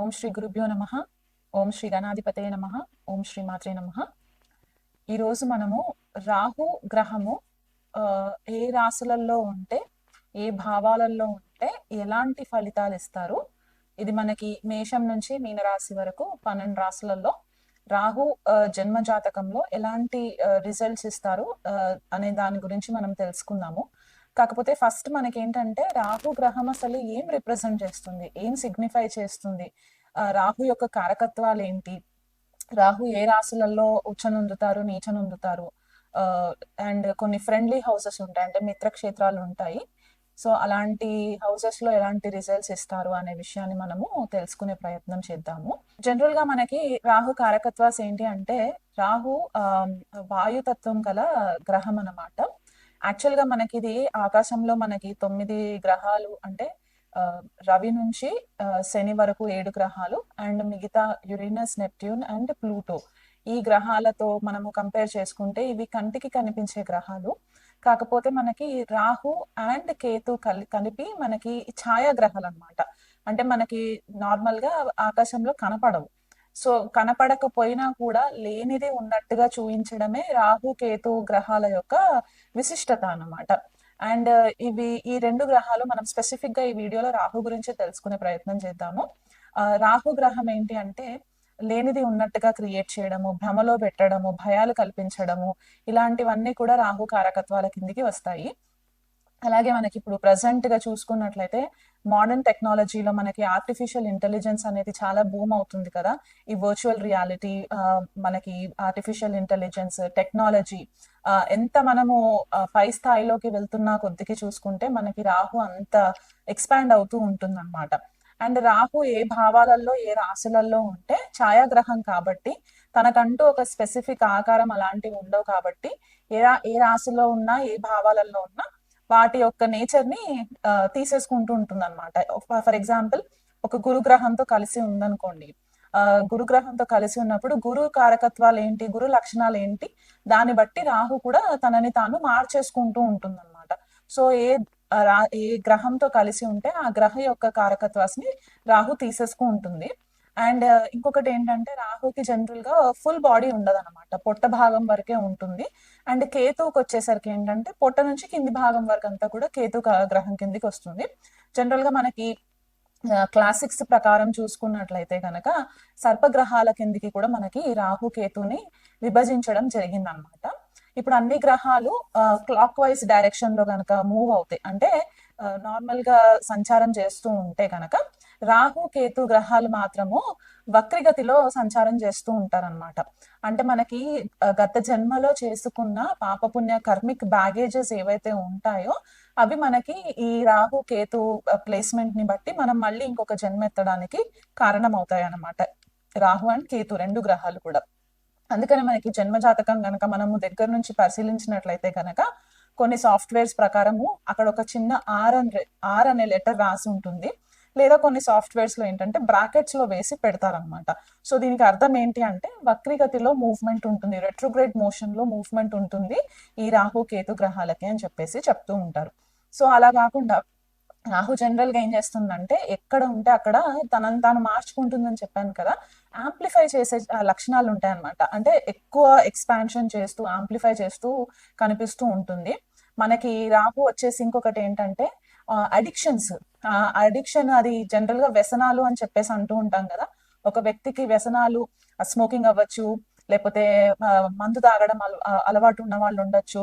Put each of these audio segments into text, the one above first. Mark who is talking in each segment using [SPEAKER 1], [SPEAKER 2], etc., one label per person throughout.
[SPEAKER 1] ఓం శ్రీ గురుభ్యో నమ. ఓం శ్రీ గణాధిపతే నమ. ఓం శ్రీ మాత్రే నమ. ఈరోజు మనము రాహు గ్రహము ఏ రాశులలో ఉంటే ఏ భావాలలో ఉంటే ఎలాంటి ఫలితాలు ఇస్తారు? ఇది మనకి మేషం నుంచి మీనరాశి వరకు పన్నెండు రాశులలో రాహు జన్మ జాతకంలో ఎలాంటి రిజల్ట్స్ ఇస్తారు అనే దాని గురించి మనం తెలుసుకుందాము. కాకపోతే ఫస్ట్ మనకి ఏంటంటే రాహు గ్రహం అసలు ఏం రిప్రజెంట్ చేస్తుంది? ఏం సిగ్నిఫై చేస్తుంది? రాహు యొక్క కారకత్వాలు ఏంటి రాహు ఏ రాశులలో ఉచ్చనుందుతారు నీచనుందుతారు? అండ్ కొన్ని ఫ్రెండ్లీ హౌసెస్ ఉంటాయి అంటే మిత్రక్షేత్రాలు ఉంటాయి. సో అలాంటి హౌసెస్లో ఎలాంటి రిజల్ట్స్ ఇస్తారు అనే విషయాన్ని మనము తెలుసుకునే ప్రయత్నం చేద్దాము. జనరల్గా మనకి రాహు కారకత్వాస్ ఏంటి అంటే రాహు వాయుతత్వం గల గ్రహం అన్నమాట యాక్చువల్గా మనకి ఇది ఆకాశంలో మనకి తొమ్మిది గ్రహాలు అంటే రవి నుంచి శని వరకు ఏడు గ్రహాలు అండ్ మిగతా యురేనస్ నెప్ట్యూన్ అండ్ ప్లూటో. ఈ గ్రహాలతో మనము కంపేర్ చేసుకుంటే ఇవి కంటికి కనిపించే గ్రహాలు. కాకపోతే మనకి రాహు అండ్ కేతు కలి కలిపి మనకి ఛాయాగ్రహాలు అన్నమాట అంటే మనకి నార్మల్గా ఆకాశంలో కనపడవు. సో కనపడకపోయినా కూడా లేనిది ఉన్నట్టుగా చూపించడమే రాహు కేతు గ్రహాల యొక్క విశిష్టత అన్నమాట. అండ్ uh, ఇవి ఈ రెండు గ్రహాలు మనం స్పెసిఫిక్గా ఈ వీడియోలో రాహు గురించి తెలుసుకునే ప్రయత్నం చేద్దాము. రాహు గ్రహం ఏంటి అంటే లేనిది ఉన్నట్టుగా క్రియేట్ చేయడము భ్రమలో పెట్టడము భయాలు కల్పించడము ఇలాంటివన్నీ కూడా రాహు కారకత్వాల కిందికి వస్తాయి. అలాగే మనకి ఇప్పుడు ప్రజెంట్గా చూసుకున్నట్లయితే మోడర్న్ టెక్నాలజీలో మనకి ఆర్టిఫిషియల్ ఇంటెలిజెన్స్ అనేది చాలా బూమ్ అవుతుంది కదా. ఈ వర్చువల్ రియాలిటీ మనకి ఆర్టిఫిషియల్ ఇంటెలిజెన్స్ టెక్నాలజీ ఎంత మనము పై స్థాయిలోకి వెళ్తున్నా కొద్దికి చూసుకుంటే మనకి రాహు అంత ఎక్స్పాండ్ అవుతూ ఉంటుంది అనమాట అండ్ రాహు ఏ భావాలలో ఏ రాశులలో ఉంటే ఛాయాగ్రహం కాబట్టి తనకంటూ ఒక స్పెసిఫిక్ ఆకారం అలాంటివి ఉండవు కాబట్టి ఏ రా ఏ రాశిలో ఉన్నా ఏ భావాలలో ఉన్నా వాటి యొక్క నేచర్ని తీసేసుకుంటూ ఉంటుంది అనమాట ఫర్ ఎగ్జాంపుల్ ఒక గురుగ్రహంతో కలిసి ఉందనుకోండి. ఆ, గురుగ్రహంతో కలిసి ఉన్నప్పుడు గురు కారకత్వాలు ఏంటి గురు లక్షణాలు ఏంటి దాన్ని బట్టి రాహు కూడా తనని తాను మార్చేసుకుంటూ ఉంటుంది అనమాట సో ఏ ఏ గ్రహంతో కలిసి ఉంటే ఆ గ్రహ యొక్క కారకత్వాన్ని రాహు తీసేసుకుంటుంది. ఉంటుంది అండ్ ఇంకొకటి ఏంటంటే రాహుకి జనరల్గా ఫుల్ బాడీ ఉండదు అనమాట పొట్ట భాగం వరకే ఉంటుంది. అండ్ కేతువుకి వచ్చేసరికి ఏంటంటే పొట్ట నుంచి కింది భాగం వరకు అంతా కూడా కేతు గ్రహం కిందికి వస్తుంది. జనరల్గా మనకి క్లాసిక్స్ ప్రకారం చూసుకున్నట్లయితే కనుక సర్పగ్రహాల కిందికి కూడా మనకి రాహు కేతుని విభజించడం జరిగిందనమాట ఇప్పుడు అన్ని గ్రహాలు క్లాక్ వైజ్ డైరెక్షన్లో కనుక మూవ్ అవుతాయి. అంటే నార్మల్గా సంచారం చేస్తూ ఉంటే కనుక రాహు కేతు గ్రహాలు మాత్రము వక్రిగతిలో సంచారం చేస్తూ ఉంటారన్నమాట. అంటే మనకి గత జన్మలో చేసుకున్న పాపపుణ్య కర్మిక్ బ్యాగేజెస్ ఏవైతే ఉంటాయో అవి మనకి ఈ రాహు కేతు ప్లేస్మెంట్ని బట్టి మనం మళ్ళీ ఇంకొక జన్మ ఎత్తడానికి కారణం అవుతాయి అనమాట రాహు అండ్ కేతు రెండు గ్రహాలు కూడా. అందుకని మనకి జన్మ జాతకం కనుక మనము దగ్గర నుంచి పరిశీలించినట్లయితే కనుక కొన్ని సాఫ్ట్వేర్స్ ప్రకారము అక్కడ ఒక చిన్న ఆర్ అని ఆర్ అనే లెటర్ రాసి ఉంటుంది. లేదా కొన్ని సాఫ్ట్వేర్స్లో ఏంటంటే బ్రాకెట్స్లో వేసి పెడతారనమాట సో దీనికి అర్థం ఏంటి అంటే వక్రీగతిలో మూవ్మెంట్ ఉంటుంది. రెట్రోగ్రేడ్ మోషన్లో మూవ్మెంట్ ఉంటుంది ఈ రాహు కేతు గ్రహాలకి అని చెప్పేసి చెప్తూ ఉంటారు. సో అలా కాకుండా రాహు జనరల్గా ఏం చేస్తుందంటే ఎక్కడ ఉంటే అక్కడ తనని తాను మార్చుకుంటుందని చెప్పాను కదా ఆంప్లిఫై చేసే లక్షణాలు ఉంటాయి అనమాట అంటే ఎక్కువ ఎక్స్పాన్షన్ చేస్తూ ఆంప్లిఫై చేస్తూ కనిపిస్తూ ఉంటుంది. మనకి రాహు వచ్చేసి ఇంకొకటి ఏంటంటే అడిక్షన్స్ అడిక్షన్ అది జనరల్గా వ్యసనాలు అని చెప్పేసి అంటూ ఉంటాం కదా. ఒక వ్యక్తికి వ్యసనాలు స్మోకింగ్ అవ్వచ్చు లేకపోతే మందు తాగడం అల- అలవాటు ఉన్న వాళ్ళు ఉండొచ్చు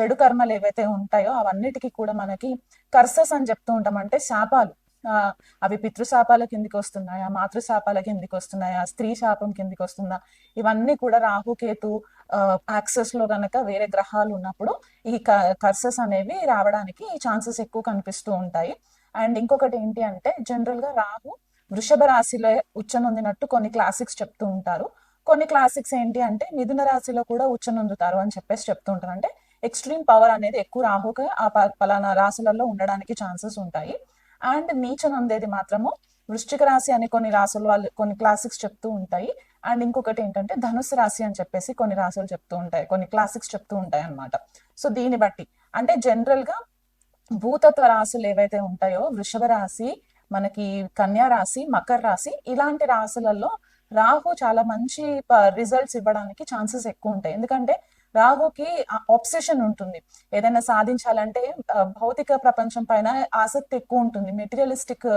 [SPEAKER 1] చెడు కర్మలు ఏవైతే ఉంటాయో అవన్నిటికీ కూడా మనకి కర్సస్ అని చెప్తూ ఉంటాం. అంటే శాపాలు. ఆ, అవి పితృశాపాల కిందికి వస్తున్నాయా మాతృశాపాల కిందికి వస్తున్నాయా స్త్రీ శాపం కిందికి వస్తుందా? ఇవన్నీ కూడా రాహుకేతు యాక్సెస్లో గనక వేరే గ్రహాలు ఉన్నప్పుడు ఈ కర్సెస్ అనేవి రావడానికి ఛాన్సెస్ ఎక్కువ కనిపిస్తూ ఉంటాయి. అండ్ ఇంకొకటి ఏంటి అంటే జనరల్గా రాహు వృషభ రాశిలో ఉచ్చనొందినట్టు కొన్ని క్లాసిక్స్ చెప్తూ ఉంటారు. కొన్ని క్లాసిక్స్ ఏంటి అంటే మిథున రాశిలో కూడా ఉచ్చనొందుతారు అని చెప్పేసి చెప్తూ ఉంటారు. అంటే ఎక్స్ట్రీమ్ పవర్ అనేది ఎక్కువ రాహుక ఆ ప- పలానా రాశులలో ఉండడానికి ఛాన్సెస్ ఉంటాయి. అండ్ నీచనొందేది మాత్రము వృశ్చిక రాశి అని కొన్ని రాసులు వాళ్ళు కొన్ని క్లాసిక్స్ చెప్తూ ఉంటాయి. అండ్ ఇంకొకటి ఏంటంటే ధనుసు రాశి అని చెప్పేసి కొన్ని రాసులు చెప్తూ ఉంటాయి కొన్ని క్లాసిక్స్ చెప్తూ ఉంటాయి అన్నమాట. సో దీన్ని బట్టి అంటే జనరల్గా భూతత్వ రాశులు ఏవైతే ఉంటాయో వృషభ రాశి మనకి కన్యా రాశి మకర రాశి ఇలాంటి రాశులలో రాహు చాలా మంచి రిజల్ట్స్ ఇవ్వడానికి ఛాన్సెస్ ఎక్కువ ఉంటాయి. ఎందుకంటే రాహుకి ఆబ్సెషన్ ఉంటుంది. ఏదైనా సాధించాలంటే భౌతిక ప్రపంచం పైన ఆసక్తి ఎక్కువ ఉంటుంది. మెటీరియలిస్టిక్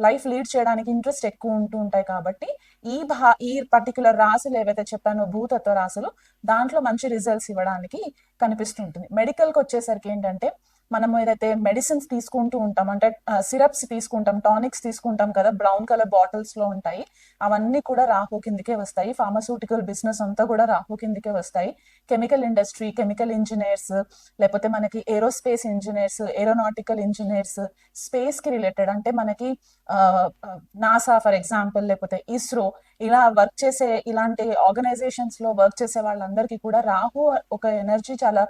[SPEAKER 1] లైఫ్ లీడ్ చేయడానికి ఇంట్రెస్ట్ ఎక్కువ ఉంటూ ఉంటాయి కాబట్టి ఈ భా ఈ పర్టికులర్ రాశులు ఏవైతే చెప్పానో భూతత్వ రాశులు దాంట్లో మంచి రిజల్ట్స్ ఇవ్వడానికి కనిపిస్తుంటుంది మెడికల్కి వచ్చేసరికి ఏంటంటే మనం ఏదైతే మెడిసిన్స్ తీసుకుంటూ ఉంటాం అంటే సిరప్స్ తీసుకుంటాం టానిక్స్ తీసుకుంటాం కదా బ్రౌన్ కలర్ బాటిల్స్లో ఉంటాయి. అవన్నీ కూడా రాహు కిందకే వస్తాయి. ఫార్మస్యూటికల్ బిజినెస్ అంతా కూడా రాహు కిందకే వస్తాయి. కెమికల్ ఇండస్ట్రీ కెమికల్ ఇంజనీర్స్ లేకపోతే మనకి ఏరోస్పేస్ ఇంజనీర్స్ ఏరోనాటికల్ ఇంజనీర్స్ స్పేస్కి రిలేటెడ్ అంటే మనకి నాసా ఫర్ ఎగ్జాంపుల్ లేకపోతే ఇస్రో ఇలా వర్క్ చేసే ఇలాంటి ఆర్గనైజేషన్స్లో వర్క్ చేసే వాళ్ళందరికీ కూడా రాహు ఒక ఎనర్జీ చాలా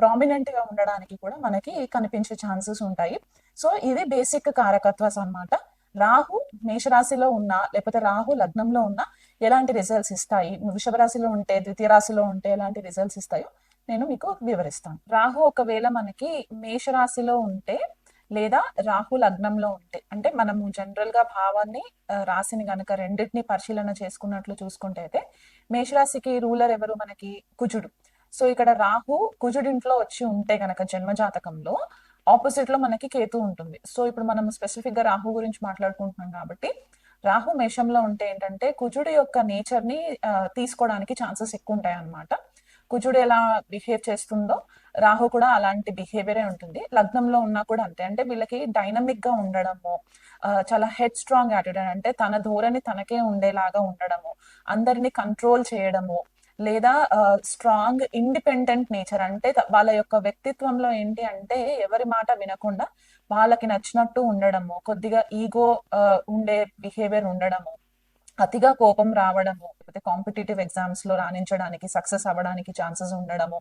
[SPEAKER 1] ప్రామినెంట్గా ఉండడానికి కూడా మనకి కనిపించే ఛాన్సెస్ ఉంటాయి. సో ఇది బేసిక్ కారకత్వాస్ అన్నమాట రాహు మేషరాశిలో ఉన్నా లేకపోతే రాహు లగ్నంలో ఉన్నా ఎలాంటి రిజల్ట్స్ ఇస్తాయి? వృషభ రాశిలో ఉంటే ద్వితీయ రాశిలో ఉంటే ఎలాంటి రిజల్ట్స్ ఇస్తాయో నేను మీకు వివరిస్తాను. రాహు ఒకవేళ మనకి మేషరాశిలో ఉంటే లేదా రాహు లగ్నంలో ఉంటే అంటే మనము జనరల్గా భావాన్ని రాశిని గనక రెండింటిని పరిశీలన చేసుకున్నట్లు చూసుకుంటే అయితే మేషరాశికి రూలర్ ఎవరు? మనకి కుజుడు. సో ఇక్కడ రాహు కుజుడింట్లో వచ్చి ఉంటే గనక జన్మ జాతకంలో ఆపోజిట్లో మనకి కేతు ఉంటుంది. సో ఇప్పుడు మనం స్పెసిఫిక్గా రాహు గురించి మాట్లాడుకుంటున్నాం కాబట్టి రాహు మేషంలో ఉంటే ఏంటంటే కుజుడు యొక్క నేచర్ని తీసుకోవడానికి ఛాన్సెస్ ఎక్కువ ఉంటాయి అనమాట కుజుడు ఎలా బిహేవ్ చేస్తుందో రాహు కూడా అలాంటి బిహేవియరే ఉంటుంది. లగ్నంలో ఉన్నా కూడా అంతే. అంటే వీళ్ళకి డైనమిక్గా ఉండడము చాలా హెడ్ స్ట్రాంగ్ యాటిట్యూడ్ అంటే తన ధోరణి తనకే ఉండేలాగా ఉండడము అందరిని కంట్రోల్ చేయడము లేదా స్ట్రాంగ్ ఇండిపెండెంట్ నేచర్ అంటే వాళ్ళ యొక్క వ్యక్తిత్వంలో ఏంటి అంటే ఎవరి మాట వినకుండా వాళ్ళకి నచ్చినట్టు ఉండడము కొద్దిగా ఈగో ఉండే బిహేవియర్ ఉండడము అతిగా కోపం రావడము లేకపోతే కాంపిటేటివ్ ఎగ్జామ్స్లో రాణించడానికి సక్సెస్ అవ్వడానికి ఛాన్సెస్ ఉండడము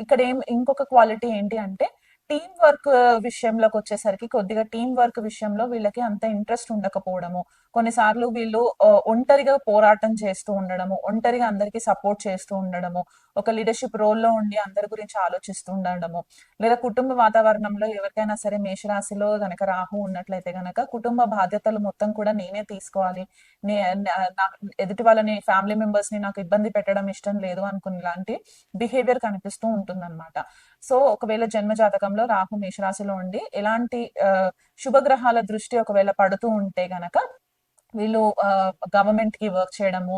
[SPEAKER 1] ఇక్కడ ఏం ఇంకొక క్వాలిటీ ఏంటి అంటే టీం వర్క్ విషయంలోకి వచ్చేసరికి కొద్దిగా టీం వర్క్ విషయంలో వీళ్ళకి అంత ఇంట్రెస్ట్ ఉండకపోవడము. కొన్నిసార్లు వీళ్ళు ఒంటరిగా పోరాటం చేస్తూ ఉండడము ఒంటరిగా అందరికీ సపోర్ట్ చేస్తూ ఉండడము ఒక లీడర్షిప్ రోల్లో ఉండి అందరి గురించి ఆలోచిస్తూ ఉండడము. లేదా కుటుంబ వాతావరణంలో ఎవరికైనా సరే మేషరాశిలో గనక రాహు ఉన్నట్లయితే గనక కుటుంబ బాధ్యతలు మొత్తం కూడా నేనే తీసుకోవాలి. నే ఎదుటి వాళ్ళని ఫ్యామిలీ మెంబర్స్ని నాకు ఇబ్బంది పెట్టడం ఇష్టం లేదు అనుకునే లాంటి బిహేవియర్ కనిపిస్తూ ఉంటుంది సో ఒకవేళ జన్మ జాతకంలో రాహు మేషరాశిలో ఉండి ఎలాంటి శుభగ్రహాల దృష్టి ఒకవేళ పడుతూ ఉంటే గనక వీళ్ళు గవర్నమెంట్కి వర్క్ చేయడము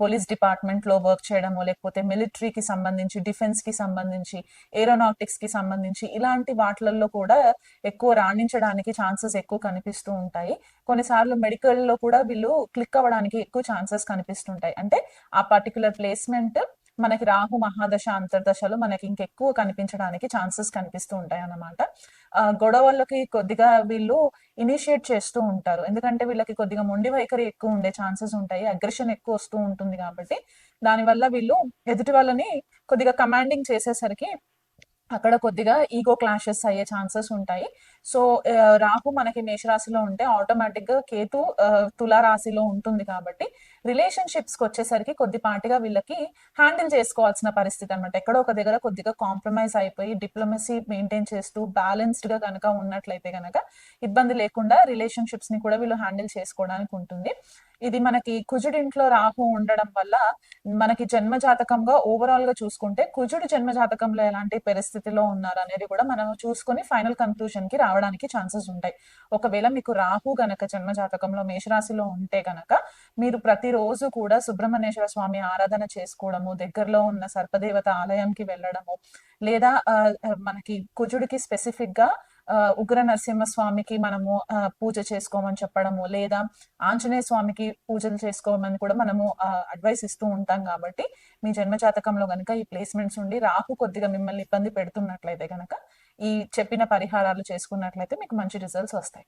[SPEAKER 1] పోలీస్ డిపార్ట్మెంట్లో వర్క్ చేయడము లేకపోతే మిలిటరీకి సంబంధించి డిఫెన్స్కి సంబంధించి ఏరోనాటిక్స్కి సంబంధించి ఇలాంటి వాటిలలో కూడా ఎక్కువ రాణించడానికి ఛాన్సెస్ ఎక్కువ కనిపిస్తూ ఉంటాయి. కొన్నిసార్లు మెడికల్లో కూడా వీళ్ళు క్లిక్ అవ్వడానికి ఎక్కువ ఛాన్సెస్ కనిపిస్తుంటాయి. అంటే ఆ పర్టికులర్ ప్లేస్మెంట్ మనకి రాహు మహాదశ అంతర్దశలో మనకి ఇంకెక్కువ కనిపించడానికి ఛాన్సెస్ కనిపిస్తూ ఉంటాయి అన్నమాట. గొడవలకి కొద్దిగా వీళ్ళు ఇనిషియేట్ చేస్తూ ఉంటారు. ఎందుకంటే వీళ్ళకి కొద్దిగా మొండి వైఖరి ఎక్కువ ఉండే ఛాన్సెస్ ఉంటాయి. అగ్రెషన్ ఎక్కువ వస్తూ ఉంటుంది కాబట్టి దానివల్ల వీళ్ళు ఎదుటి వాళ్ళని కొద్దిగా కమాండింగ్ చేసేసరికి అక్కడ కొద్దిగా ఈగో క్లాషెస్ అయ్యే ఛాన్సెస్ ఉంటాయి. సో రాహు మనకి మేషరాశిలో ఉంటే ఆటోమేటిక్గా కేతు తులారాశిలో రాశిలో ఉంటుంది కాబట్టి రిలేషన్షిప్స్కి వచ్చేసరికి కొద్దిపాటిగా వీళ్ళకి హ్యాండిల్ చేసుకోవాల్సిన పరిస్థితి అనమాట ఎక్కడో ఒక దగ్గర కొద్దిగా కాంప్రమైజ్ అయిపోయి డిప్లొమసీ మెయింటైన్ చేస్తూ బ్యాలెన్స్డ్గా కనుక ఉన్నట్లయితే కనుక ఇబ్బంది లేకుండా రిలేషన్షిప్స్ని కూడా వీళ్ళు హ్యాండిల్ చేసుకోవడానికి ఉంటుంది. ఇది మనకి కుజుడింట్లో రాహు ఉండడం వల్ల మనకి జన్మ జాతకంగా ఓవరాల్గా చూసుకుంటే కుజుడు జన్మ జాతకంలో ఎలాంటి పరిస్థితిలో ఉన్నారు అనేది కూడా మనం చూసుకొని ఫైనల్ కన్క్లూజన్కి రావడానికి ఛాన్సెస్ ఉంటాయి. ఒకవేళ మీకు రాహు గనక జన్మ జాతకంలో మేషరాశిలో ఉంటే గనక మీరు ప్రతిరోజు కూడా సుబ్రహ్మణ్యేశ్వర స్వామి ఆరాధన చేసుకోవడము దగ్గరలో ఉన్న సర్పదేవత ఆలయంకి వెళ్ళడము లేదా మనకి కుజుడికి స్పెసిఫిక్గా ఆ, ఉగ్ర నరసింహ స్వామికి మనము పూజ చేసుకోమని చెప్పడము లేదా ఆంజనేయ స్వామికి పూజలు చేసుకోమని కూడా మనము అడ్వైస్ ఇస్తూ ఉంటాం కాబట్టి మీ జన్మజాతకంలో గనక ఈ ప్లేస్మెంట్స్ ఉండి రాహు కొద్దిగా మిమ్మల్ని ఇబ్బంది పెడుతున్నట్లయితే గనక ఈ చెప్పిన పరిహారాలు చేసుకున్నట్లయితే మీకు మంచి రిజల్ట్స్ వస్తాయి.